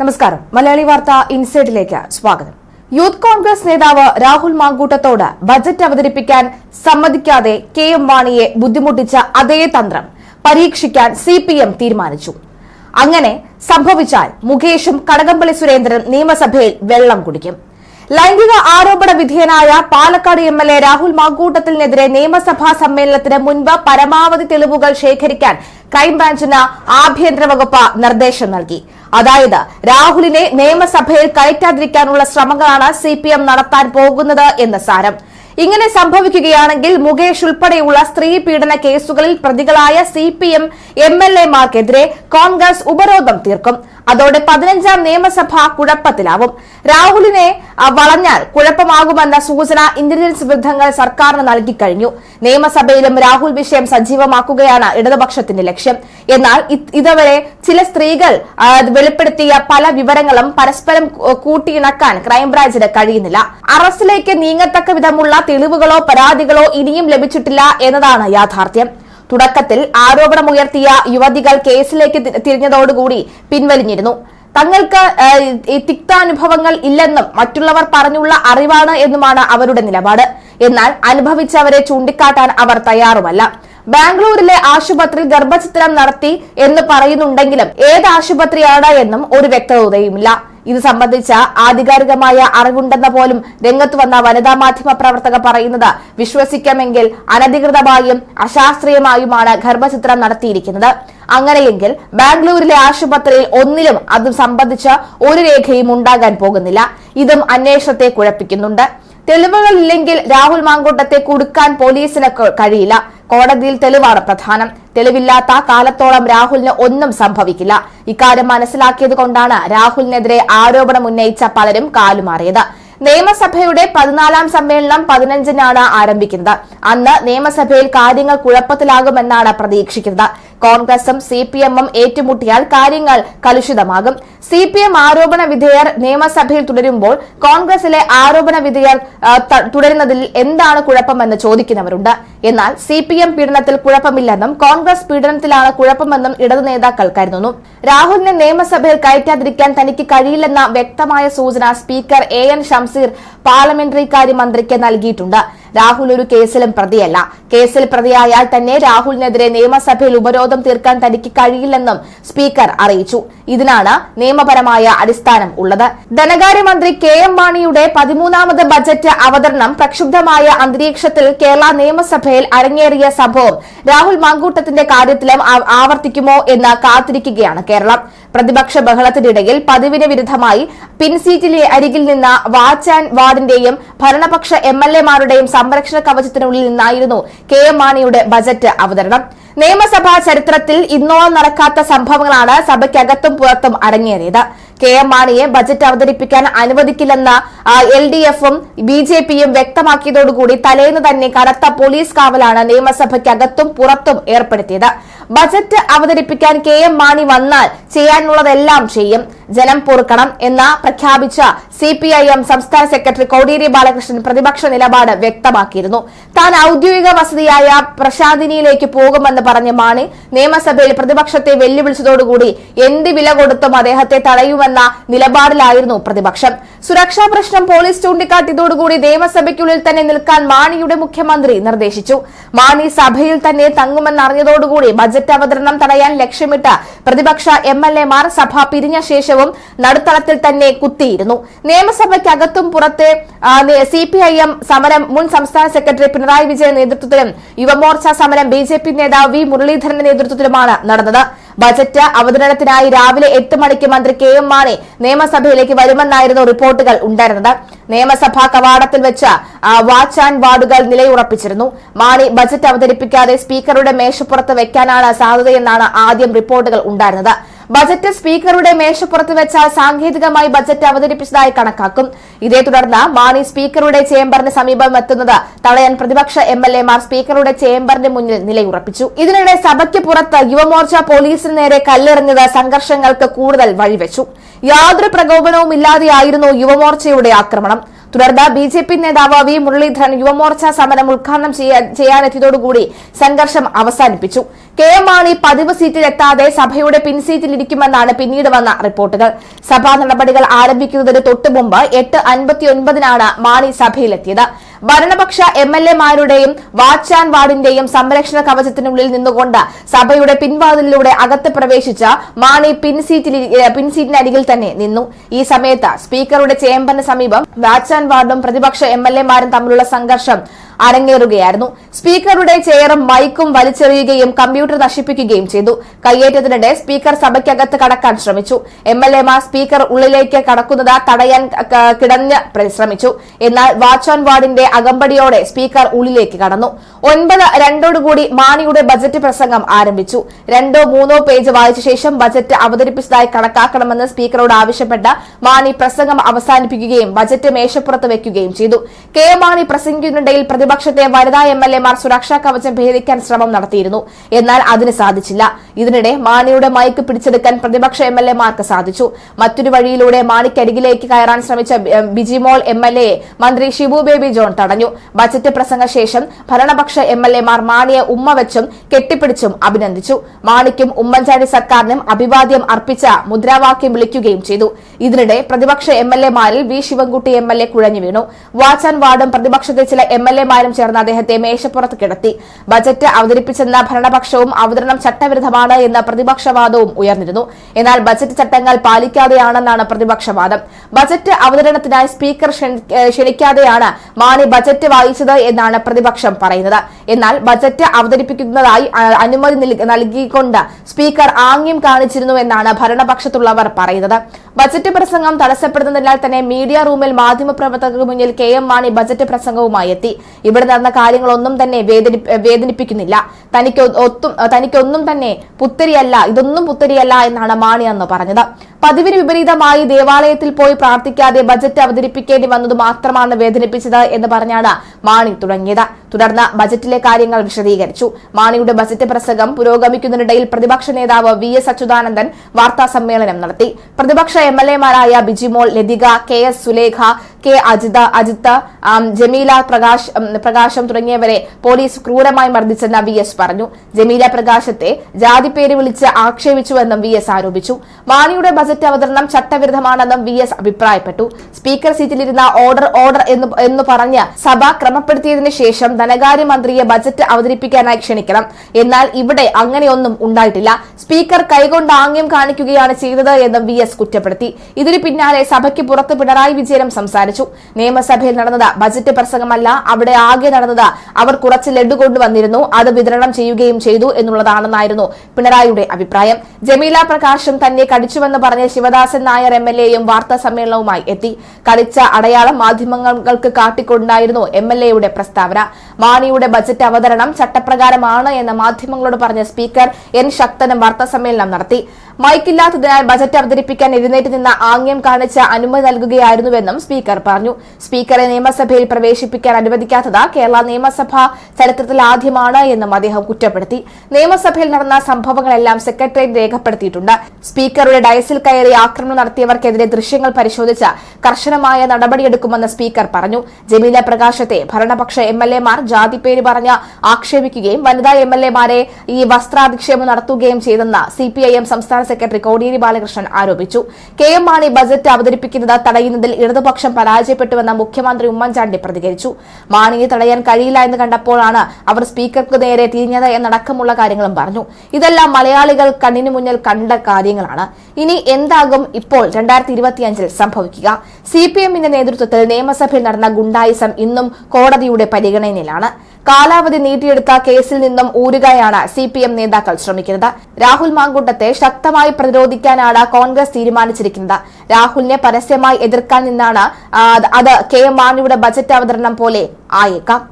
നമസ്കാരം. മലയാളി വാർത്ത ഇൻസൈഡിലേക്ക് സ്വാഗതം. യൂത്ത് കോൺഗ്രസ് നേതാവ് രാഹുൽ മാങ്കൂട്ടത്തോട് ബജറ്റ് അവതരിപ്പിക്കാൻ സമ്മതിക്കാതെ കെ എം വാണിയെ ബുദ്ധിമുട്ടിച്ച അതേ തന്ത്രം പരീക്ഷിക്കാൻ സി പി എം തീരുമാനിച്ചു. അങ്ങനെ സംഭവിച്ചാൽ മുകേഷും കടകംപള്ളി സുരേന്ദ്രൻ നിയമസഭയിൽ വെള്ളം കുടിക്കും. ലൈംഗിക ആരോപണ വിധേയനായ Palakkad M L A Rahul മാങ്കൂട്ടത്തിനെതിരെ നിയമസഭാ സമ്മേളനത്തിന് മുൻപ് പരമാവധി തെളിവുകൾ ശേഖരിക്കാൻ ക്രൈംബ്രാഞ്ചിന് ആഭ്യന്തര വകുപ്പ് നിർദ്ദേശം നൽകി. അതായത് രാഹുലിനെ നിയമസഭയിൽ കയറ്റാതിരിക്കാനുള്ള ശ്രമങ്ങളാണ് സി നടത്താൻ പോകുന്നത് എന്ന് സാരം. ഇങ്ങനെ സംഭവിക്കുകയാണെങ്കിൽ മുകേഷ് ഉൾപ്പെടെയുള്ള സ്ത്രീ പീഡന കേസുകളിൽ പ്രതികളായ C P M M L എമാർക്കെതിരെ Congress ഉപരോധം തീർക്കും. അതോടെ പതിനഞ്ചാം നിയമസഭ കുഴപ്പത്തിലാവും. രാഹുലിനെ വളഞ്ഞാൽ കുഴപ്പമാകുമെന്ന സൂചന ഇന്റലിജൻസ് വൃദ്ധങ്ങൾ സർക്കാരിന് നൽകിക്കഴിഞ്ഞു. നിയമസഭയിലും രാഹുൽ വിഷയം സജീവമാക്കുകയാണ് ഇടതുപക്ഷത്തിന്റെ ലക്ഷ്യം. എന്നാൽ ഇതുവരെ ചില സ്ത്രീകൾ വെളിപ്പെടുത്തിയ പല വിവരങ്ങളും പരസ്പരം കൂട്ടിയിണക്കാൻ ക്രൈംബ്രാഞ്ചിന് കഴിയുന്നില്ല. അറസ്റ്റിലേക്ക് നീങ്ങത്തക്ക വിധമുള്ള തെളിവുകളോ പരാതികളോ ഇനിയും ലഭിച്ചിട്ടില്ല എന്നതാണ് യാഥാർത്ഥ്യം. തുടക്കത്തിൽ ആരോപണമുയർത്തിയ യുവതികൾ കേസിലേക്ക് തിരിഞ്ഞതോടുകൂടി പിൻവലിഞ്ഞിരുന്നു. തങ്ങൾക്ക് തിക്താനുഭവങ്ങൾ ഇല്ലെന്നും മറ്റുള്ളവർ പറഞ്ഞുള്ള അറിവാണ് എന്നുമാണ് അവരുടെ നിലപാട്. എന്നാൽ അനുഭവിച്ചവരെ ചൂണ്ടിക്കാട്ടാൻ അവർ തയ്യാറുമല്ല. ബാംഗ്ലൂരിലെ ആശുപത്രി ഗർഭചിത്രം നടത്തി എന്ന് പറയുന്നുണ്ടെങ്കിലും ഏത് ആശുപത്രിയാണ് എന്നും ഒരു വ്യക്തതയുമില്ല. ഇത് സംബന്ധിച്ച ആധികാരികമായ അറിവുണ്ടെന്ന പോലും രംഗത്ത് വന്ന വനിതാ മാധ്യമ പ്രവർത്തക പറയുന്നത് വിശ്വസിക്കാമെങ്കിൽ അനധികൃതമായും അശാസ്ത്രീയമായുമാണ് ഗർഭചിത്രം നടത്തിയിരിക്കുന്നത്. അങ്ങനെയെങ്കിൽ ബാംഗ്ലൂരിലെ ആശുപത്രിയിൽ ഒന്നിലും അത് സംബന്ധിച്ച ഒരു രേഖയും ഉണ്ടാകാൻ പോകുന്നില്ല. ഇതും അന്വേഷണത്തെ കുഴപ്പിക്കുന്നുണ്ട്. തെളിവുകളില്ലെങ്കിൽ രാഹുൽ മാങ്കൂട്ടത്തെ കുടുക്കാൻ പോലീസിന് കഴിയില്ല. കോടതിയിൽ തെളിവാണ് പ്രധാനം. തെളിവില്ലാത്ത കാലത്തോളം രാഹുലിന് ഒന്നും സംഭവിക്കില്ല. ഇക്കാര്യം മനസ്സിലാക്കിയത് കൊണ്ടാണ് രാഹുലിനെതിരെ ആരോപണം ഉന്നയിച്ച പലരും കാലുമാറിയത്. നിയമസഭയുടെ പതിനാലാം സമ്മേളനം പതിനഞ്ചിനാണ് ആരംഭിക്കുന്നത്. അന്ന് നിയമസഭയിൽ കാര്യങ്ങൾ കുഴപ്പത്തിലാകുമെന്നാണ് പ്രതീക്ഷിക്കുന്നത്. കോൺഗ്രസും സി പി എമ്മും ഏറ്റുമുട്ടിയാൽ കാര്യങ്ങൾ കലുഷിതമാകും. സി പി എം ആരോപണ വിധേയർ നിയമസഭയിൽ തുടരുമ്പോൾ കോൺഗ്രസിലെ ആരോപണ വിധേയർ തുടരുന്നതിൽ എന്താണ് കുഴപ്പമെന്ന് ചോദിക്കുന്നവരുണ്ട്. എന്നാൽ സി പി എം പീഡനത്തിൽ കുഴപ്പമില്ലെന്നും കോൺഗ്രസ് പീഡനത്തിലാണ് കുഴപ്പമെന്നും ഇടതു നേതാക്കൾ കരുതുന്നു. രാഹുലിനെ നിയമസഭയിൽ കയറ്റാതിരിക്കാൻ തനിക്ക് കഴിയില്ലെന്ന വ്യക്തമായ സൂചന speaker A N Shamseer parliamentary കാര്യ മന്ത്രിക്ക് നൽകിയിട്ടുണ്ട്. രാഹുൽ ഒരു കേസിലും പ്രതിയല്ല. കേസിൽ പ്രതിയായാൽ തന്നെ രാഹുലിനെതിരെ നിയമസഭയിൽ ഉപരോധം തീർക്കാൻ തനിക്ക് കഴിയില്ലെന്നും സ്പീക്കർ അറിയിച്ചു. ഇതിനാണ് നിയമപരമായ അടിസ്ഥാനം ഉള്ളത്. ധനകാര്യമന്ത്രി കെ എം മാണിയുടെ പതിമൂന്നാമത് ബജറ്റ് അവതരണം പ്രക്ഷുബ്ധമായ അന്തരീക്ഷത്തിൽ കേരള നിയമസഭയിൽ അരങ്ങേറിയ സംഭവം രാഹുൽ മാങ്കൂട്ടത്തിന്റെ കാര്യത്തിലും ആവർത്തിക്കുമോ എന്ന് കാത്തിരിക്കുകയാണ് കേരളം. പ്രതിപക്ഷ ബഹളത്തിനിടയിൽ പതിവിന് വിരുദ്ധമായി പിൻസീറ്റിലെ അരികിൽ നിന്ന് വാച്ച് ആൻഡ് വാർഡിന്റെയും ഭരണപക്ഷ എം എൽ എമാരുടെയും സംരക്ഷണ കവചത്തിനുള്ളിൽ നിന്നായിരുന്നു കെ എം മാണിയുടെ ബജറ്റ് അവതരണം. നിയമസഭാ ചരിത്രത്തിൽ ഇന്നോളം നടക്കാത്ത സംഭവങ്ങളാണ് സഭയ്ക്കകത്തും പുറത്തും അടങ്ങേറിയത് കെ എം മാണിയെ ബജറ്റ് അവതരിപ്പിക്കാൻ അനുവദിക്കില്ലെന്ന് എൽ ഡി എഫും ബി ജെ പിയും വ്യക്തമാക്കിയതോടുകൂടി തലേന്ന് തന്നെ കനത്ത പോലീസ് കാവലാണ് നിയമസഭയ്ക്കകത്തും പുറത്തും ഏർപ്പെടുത്തിയത്. ബജറ്റ് അവതരിപ്പിക്കാൻ കെ എം മാണി വന്നാൽ ചെയ്യാനുള്ളതെല്ലാം ചെയ്യും. ജനം പൊറുക്കണം എന്ന് പ്രഖ്യാപിച്ച സി പി ഐ എം സംസ്ഥാന സെക്രട്ടറി കോടിയേരി ബാലകൃഷ്ണൻ പ്രതിപക്ഷ നിലപാട് വ്യക്തമാക്കിയിരുന്നു. താൻ ഔദ്യോഗിക വസതിയായ പ്രശാന്തിനിയിലേക്ക് പോകുമെന്ന് പറഞ്ഞ മാണി നിയമസഭയിൽ പ്രതിപക്ഷത്തെ വെല്ലുവിളിച്ചതോടുകൂടി എന്ത് വില കൊടുത്തും അദ്ദേഹത്തെ തടയുമെന്ന നിലപാടിലായിരുന്നു പ്രതിപക്ഷം. സുരക്ഷാ പ്രശ്നം പോലീസ് ചൂണ്ടിക്കാട്ടിയതോടുകൂടി നിയമസഭയ്ക്കുള്ളിൽ തന്നെ നിൽക്കാൻ മാണിയുടെ മുഖ്യമന്ത്രി നിർദ്ദേശിച്ചു. മാണി സഭയിൽ തന്നെ തങ്ങുമെന്നറിഞ്ഞതോടുകൂടി ബജറ്റ് അവതരണം തടയാൻ ലക്ഷ്യമിട്ട് പ്രതിപക്ഷ എം സഭ പിരിഞ്ഞ ശേഷവും നടുത്തളത്തിൽ തന്നെ കുത്തിയിരുന്നു. നിയമസഭയ്ക്കകത്തും പുറത്ത് സി പി ഐ എം സമരം മുൻ സംസ്ഥാന സെക്രട്ടറി പിണറായി വിജയൻ നേതൃത്വത്തിലും യുവമോർച്ച സമരം ബി ജെ പി നേതാവ് വി മുരളീധരന്റെ നേതൃത്വത്തിലുമാണ് നടന്നത്. ബജറ്റ് അവതരണത്തിനായി രാവിലെ എട്ട് മണിക്ക് മന്ത്രി കെ എം മാണി നിയമസഭയിലേക്ക് വരുമെന്നായിരുന്നു റിപ്പോർട്ടുകൾ ഉണ്ടായിരുന്നത്. നിയമസഭാ കവാടത്തിൽ വെച്ച് വാച്ച് ആൻഡ് വാർഡുകൾ നിലയുറപ്പിച്ചിരുന്നു. മാണി ബജറ്റ് അവതരിപ്പിക്കാതെ സ്പീക്കറുടെ മേശപ്പുറത്ത് വെക്കാനാണ് സാധ്യതയെന്നാണ് ആദ്യം റിപ്പോർട്ടുകൾ ഉണ്ടായിരുന്നത്. ബജറ്റ് സ്പീക്കറുടെ മേശപ്പുറത്ത് വെച്ച സാങ്കേതികമായി ബജറ്റ് അവതരിപ്പിച്ചതായി കണക്കാക്കും. ഇതേ തുടർന്ന് മാണി സ്പീക്കറുടെ ചേംബറിന് സമീപം എത്തുന്നത് തടയാൻ പ്രതിപക്ഷ എം എൽ എമാർ സ്പീക്കറുടെ ചേംബറിന് മുന്നിൽ നിലയുറപ്പിച്ചു. ഇതിനിടെ സഭയ്ക്ക് പുറത്ത് യുവമോർച്ച പോലീസിന് നേരെ കല്ലെറിഞ്ഞത് സംഘർഷങ്ങൾക്ക് കൂടുതൽ വഴിവെച്ചു. യാതൊരു പ്രകോപനവും ഇല്ലാതെയായിരുന്നു യുവമോർച്ചയുടെ ആക്രമണം. തുടർന്ന് ബി ജെ പി നേതാവ് വി മുരളീധരൻ യുവമോർച്ച സമരം ഉദ്ഘാടനം ചെയ്യാനെത്തിയതോടുകൂടി സംഘർഷം അവസാനിപ്പിച്ചു. കെ എം മാണി പതിവ് സീറ്റിലെത്താതെ സഭയുടെ പിൻസീറ്റിലിരിക്കുമെന്നാണ് പിന്നീട് വന്ന റിപ്പോർട്ടുകൾ. സഭാ നടപടികൾ ആരംഭിക്കുന്നതിന് തൊട്ടുമുമ്പ് എട്ട് അൻപത്തിയൊൻപതിനാണ് മാണി സഭയിലെത്തിയത്. ഭരണപക്ഷ എം എൽ എമാരുടെയും വാച്ച് ആൻഡ് വാർഡിന്റെയും സംരക്ഷണ കവചത്തിനുള്ളിൽ നിന്നുകൊണ്ട് സഭയുടെ പിൻവാതിലിലൂടെ അകത്ത് പ്രവേശിച്ച മാണി പിൻസീറ്റിൽ പിൻസീറ്റിനരികിൽ തന്നെ നിന്നു. ഈ സമയത്ത് സ്പീക്കറുടെ ചേംബറിന് സമീപം വാച്ച് ആൻഡ് വാർഡും പ്രതിപക്ഷ എം എൽ തമ്മിലുള്ള സംഘർഷം അരങ്ങേറുകയായിരുന്നു. സ്പീക്കറുടെ ചെയറും മൈക്കും വലിച്ചെറിയുകയും കമ്പ്യൂട്ടർ നശിപ്പിക്കുകയും ചെയ്തു. കയ്യേറ്റത്തിനിടെ സ്പീക്കർ സഭയ്ക്കകത്ത് കടക്കാൻ ശ്രമിച്ചു. എം എൽ എമാർ സ്പീക്കർ ഉള്ളിലേക്ക് കടക്കുന്നത് തടയാൻ കിടഞ്ഞ് ശ്രമിച്ചു എന്നാൽ വാച്ച് ആൻഡ് വാർഡിന്റെ അകമ്പടിയോടെ സ്പീക്കർ ഉള്ളിലേക്ക് കടന്നു. ഒൻപത് രണ്ടോടുകൂടി മാണിയുടെ ബജറ്റ് പ്രസംഗം ആരംഭിച്ചു. രണ്ടോ മൂന്നോ പേജ് വായിച്ച ശേഷം ബജറ്റ് അവതരിപ്പിച്ചതായി കണക്കാക്കണമെന്ന് സ്പീക്കറോട് ആവശ്യപ്പെട്ട മാണി പ്രസംഗം അവസാനിപ്പിക്കുകയും ബജറ്റ് മേശപ്പുറത്ത് വെക്കുകയും ചെയ്തു. കെ മാണി പ്രസംഗിക്കുന്നതിനിടയിൽ പ്രതിപക്ഷത്തെ വനിതാ എം എൽ എമാർ സുരക്ഷാ കവചം ഭേദിക്കാൻ ശ്രമം നടത്തിയിരുന്നു. എന്നാൽ അതിന് സാധിച്ചില്ല. ഇതിനിടെ മാണിയുടെ മൈക്ക് പിടിച്ചെടുക്കാൻ പ്രതിപക്ഷ എം എൽ എമാർക്ക് സാധിച്ചു. മറ്റൊരു വഴിയിലൂടെ മാണിക്കരികിലേക്ക് കയറാൻ ശ്രമിച്ച ബിജിമോൾ എം എൽ എയെ മന്ത്രി ഷിബു ബേബി ജോൺ തടഞ്ഞു. ബജറ്റ് പ്രസംഗശേഷം ഭരണപക്ഷ എം എൽ എമാർ മാണിയെ ഉമ്മ വെച്ചും കെട്ടിപ്പിടിച്ചും അഭിനന്ദിച്ചു. മാണിക്കും ഉമ്മൻചാണ്ടി സർക്കാരിനും അഭിവാദ്യം അർപ്പിച്ച മുദ്രാവാക്യം വിളിക്കുകയും ചെയ്തു. ഇതിനിടെ പ്രതിപക്ഷ M L എമാരിൽ V Sivankutty M L A കുഴഞ്ഞു വീണു. വാച്ച് ആൻഡ് വാർഡും പ്രതിപക്ഷത്തെ ചില എം എൽ എമാരും ചേർന്ന് അദ്ദേഹത്തെ മേശപ്പുറത്ത് കിടത്തി. ബജറ്റ് അവതരിപ്പിച്ചെന്ന ഭരണപക്ഷവും അവതരണം ചട്ടവിരുദ്ധമാണ് എന്ന പ്രതിപക്ഷവാദവും ഉയർന്നിരുന്നു. എന്നാൽ ബജറ്റ് ചട്ടങ്ങൾ പാലിക്കാതെയാണെന്നാണ് പ്രതിപക്ഷവാദം. ബജറ്റ് അവതരണത്തിനായി സ്പീക്കർ ക്ഷണിക്കാതെയാണ് മാണി ബജറ്റ് വായിച്ചത് എന്നാണ് പ്രതിപക്ഷം പറയുന്നത്. എന്നാൽ ബജറ്റ് അവതരിപ്പിക്കുന്നതായി അനുമതി നൽകിക്കൊണ്ട് സ്പീക്കർ ആംഗ്യം കാണിച്ചിരുന്നു എന്നാണ് ഭരണപക്ഷത്തുള്ളവർ പറയുന്നത്. ബജറ്റ് പ്രസംഗം തടസ്സപ്പെടുന്നതിനാൽ തന്നെ മീഡിയ റൂമിൽ മാധ്യമപ്രവർത്തകർക്ക് മുന്നിൽ കെ എം മാണി ബജറ്റ് പ്രസംഗവുമായി എത്തി. ഇവിടെ നടന്ന കാര്യങ്ങളൊന്നും തന്നെ വേദനിപ്പിക്കുന്നില്ല. തനിക്ക് ഒത്തും തനിക്കൊന്നും തന്നെ പുത്തരിയല്ല ഇതൊന്നും പുത്തരിയല്ല എന്നാണ് മാണി അന്ന് പറഞ്ഞത്. പതിവിന് വിപരീതമായി ദേവാലയത്തിൽ പോയി പ്രാർത്ഥിക്കാതെ ബജറ്റ് അവതരിപ്പിക്കേണ്ടി വന്നത് മാത്രമാണ് വേദനിപ്പിച്ചത് എന്ന് പറഞ്ഞാണ് മാണി തുടങ്ങിയത്. തുടർന്ന് ബജറ്റിലെ കാര്യങ്ങൾ വിശദീകരിച്ചു. മാണിയുടെ ബജറ്റ് പ്രസംഗം പുരോഗമിക്കുന്നതിനിടയിൽ പ്രതിപക്ഷ നേതാവ് വി എസ് അച്യുതാനന്ദൻ വാർത്താ സമ്മേളനം നടത്തി. പ്രതിപക്ഷ M L എമാരായ Bijimol Lathika K S Sulekha K Ajitha Ajith Jameela Prakash Prakasham തുടങ്ങിയവരെ പോലീസ് ക്രൂരമായി മർദ്ദിച്ചെന്ന് വി എസ് പറഞ്ഞു. ജമീല പ്രകാശത്തെ ജാതിപ്പേര് വിളിച്ച് ആക്ഷേപിച്ചുവെന്നും വി എസ് ആരോപിച്ചു. മാണിയുടെ ബജറ്റ് അവതരണം ചട്ടവിരുദ്ധമാണെന്നും വി എസ് അഭിപ്രായപ്പെട്ടു. സ്പീക്കർ സീറ്റിലിരുന്ന ഓർഡർ ഓർഡർ എന്ന് പറഞ്ഞ് സഭ ക്രമപ്പെടുത്തിയതിനു ശേഷം ധനകാര്യമന്ത്രിയെ ബജറ്റ് അവതരിപ്പിക്കാനായി ക്ഷണിക്കണം. എന്നാൽ ഇവിടെ അങ്ങനെയൊന്നും ഉണ്ടായിട്ടില്ല. സ്പീക്കർ കൈകൊണ്ട് ആംഗ്യം കാണിക്കുകയാണ് ചെയ്തത് എന്ന് വി എസ് കുറ്റപ്പെടുത്തി. ഇതിനു പിന്നാലെ സഭയ്ക്ക് പുറത്ത് പിണറായി വിജയനും സംസാരിച്ചു. നിയമസഭയിൽ നടന്നത് ബജറ്റ് പ്രസംഗമല്ല. അവിടെ ആകെ നടന്നത് അവർ കുറച്ച് ലഡു കൊണ്ടുവന്നിരുന്നു. അത് വിതരണം ചെയ്യുകയും ചെയ്തു എന്നുള്ളതാണെന്നായിരുന്നു പിണറായിയുടെ അഭിപ്രായം. ജമീല പ്രകാശും തന്നെ കടിച്ചുവെന്ന് പറഞ്ഞ ശിവദാസൻ നായർ എം എൽ എയും വാർത്താ സമ്മേളനവുമായി എത്തി. കടിച്ച അടയാളം മാധ്യമങ്ങൾക്ക് കാട്ടിക്കൊണ്ടായിരുന്നു എം എൽ എയുടെ പ്രസ്താവന. മാണിയുടെ ബജറ്റ് അവതരണം ചട്ടപ്രകാരമാണ് എന്ന് മാധ്യമങ്ങളോട് പറഞ്ഞ സ്പീക്കർ എൻ ശക്തനും വാർത്താസമ്മേളനം നടത്തി. മൈക്കില്ലാത്തതിനാൽ ബജറ്റ് അവതരിപ്പിക്കാൻ എഴുന്നേറ്റ് നിന്ന ആംഗ്യം കാണിച്ച് അനുമതി നൽകുകയായിരുന്നുവെന്നും സ്പീക്കർ പറഞ്ഞു. സ്പീക്കറെ നിയമസഭയിൽ പ്രവേശിപ്പിക്കാൻ അനുവദിക്കാത്തത് കേരള നിയമസഭ ചരിത്രത്തിൽ ആദ്യമാണ് എന്നും അദ്ദേഹം കുറ്റപ്പെടുത്തി. നിയമസഭയിൽ നടന്ന സംഭവങ്ങളെല്ലാം സെക്രട്ടേറിയറ്റ് രേഖപ്പെടുത്തിയിട്ടുണ്ട്. സ്പീക്കറുടെ ഡയസിൽ കയറി ആക്രമണം നടത്തിയവർക്കെതിരെ ദൃശ്യങ്ങൾ പരിശോധിച്ച് കർശനമായ നടപടിയെടുക്കുമെന്ന് സ്പീക്കർ പറഞ്ഞു. ജമീല പ്രകാശത്തെ ഭരണപക്ഷ എം എൽ എമാർ ജാതിപ്പേര് പറഞ്ഞ് ആക്ഷേപിക്കുകയും വനിതാ എം എൽ എമാരെ ഈ വസ്ത്രാധിക്ഷേപം നടത്തുകയും ചെയ്തെന്ന് സി പി ഐ എം സംസ്ഥാന സെക്രട്ടറി കോടിയേരി ബാലകൃഷ്ണൻ ആരോപിച്ചു. കെ എം മാണി ബജറ്റ് അവതരിപ്പിക്കുന്നത് തടയുന്നതിൽ ഇടതുപക്ഷം പരാജയപ്പെട്ടുവെന്ന് മുഖ്യമന്ത്രി ഉമ്മൻചാണ്ടി പ്രതികരിച്ചു. മാണിയെ തടയാൻ കഴിയില്ല എന്ന് കണ്ടപ്പോഴാണ് അവർ സ്പീക്കർക്ക് നേരെ തിരിഞ്ഞത് എന്നടക്കമുള്ള കാര്യങ്ങളും പറഞ്ഞു. ഇതെല്ലാം മലയാളികൾ കണ്ണിനു മുന്നിൽ കണ്ട കാര്യങ്ങളാണ്. ഇനി എന്താകും ഇപ്പോൾ രണ്ടായിരത്തി ഇരുപത്തിയഞ്ചിൽ സംഭവിക്കുക. സി പി എമ്മിന്റെ നേതൃത്വത്തിൽ നിയമസഭയിൽ നടന്ന ഗുണ്ടായിസം ഇന്നും കോടതിയുടെ പരിഗണനയിലാണ്. കാലാവധി നീട്ടിയെടുത്ത കേസിൽ നിന്നും ഊരുകയാണ് സി പി എം നേതാക്കൾ ശ്രമിക്കുന്നത്. രാഹുൽ മാങ്കൂട്ടത്തെ ശക്തമായി പ്രതിരോധിക്കാനാണ് കോൺഗ്രസ് തീരുമാനിച്ചിരിക്കുന്നത്. രാഹുലിനെ പരസ്യമായി എതിർക്കാൻ നിന്നാണ് അത് കെ എം മാണിയുടെ ബജറ്റ് അവതരണം പോലെ ആയേക്കാം.